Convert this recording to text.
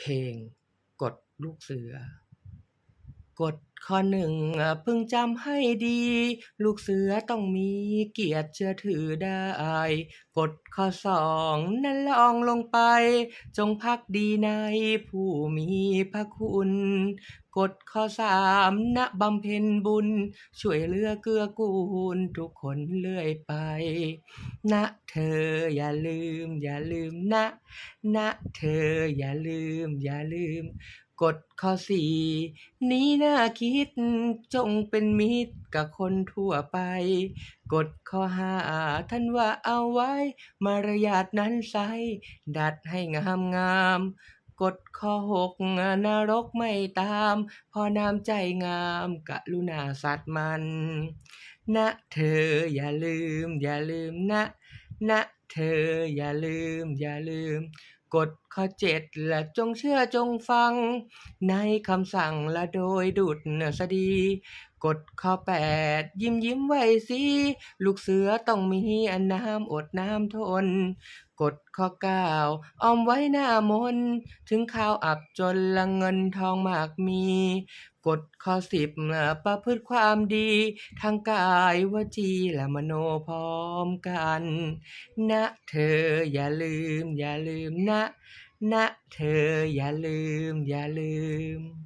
เพลง กดลูกเสือ กฎข้อหนึ่งพึงจำให้ดี ลูกเสือต้องมีเกียรติเชื่อถือได้กฎข้อสองนั้นลองลงไป จงพักดีในผู้มีพระคุณกฎข้อสามนะบำเพ็ญบุญ ช่วยเหลือเกื้อกูลทุกคนเรื่อยไป นะเธออย่าลืม อย่าลืมนะ นะเธออย่าลืม อย่าลืม กฎข้อสี่นี้น่าคิดจงเป็นมิตรกับคนทั่วไป กฎข้อห้าท่านว่าเอาไว้ มารยาทนั้นใสดัดให้งามงามกฎข้อหกนรกไม่ตาม พอน้ำใจงามกรุณาสัตว์มัน นะเธออย่าลืม อย่าลืมนะ นะเธออย่าลืม อย่าลืม กฎข้อเจ็ดและจงเชื่อจงฟัง ในคำสั่งละโดยดุดสดี กฎข้อแปดยิ้มยิ้มไว้สิลูกเสือต้องมีอันน้ำอดน้ำทนกฎข้อเก้าออมไว้หน้ามน ถึงข้าวอับจนละเงินทองมากมีกฎข้อสิบประพฤติความดี ทางกายวจีและมโนพร้อมกัน นะเธออย่าลืมอย่าลืมนะ นะเธออย่าลืมอย่าลืม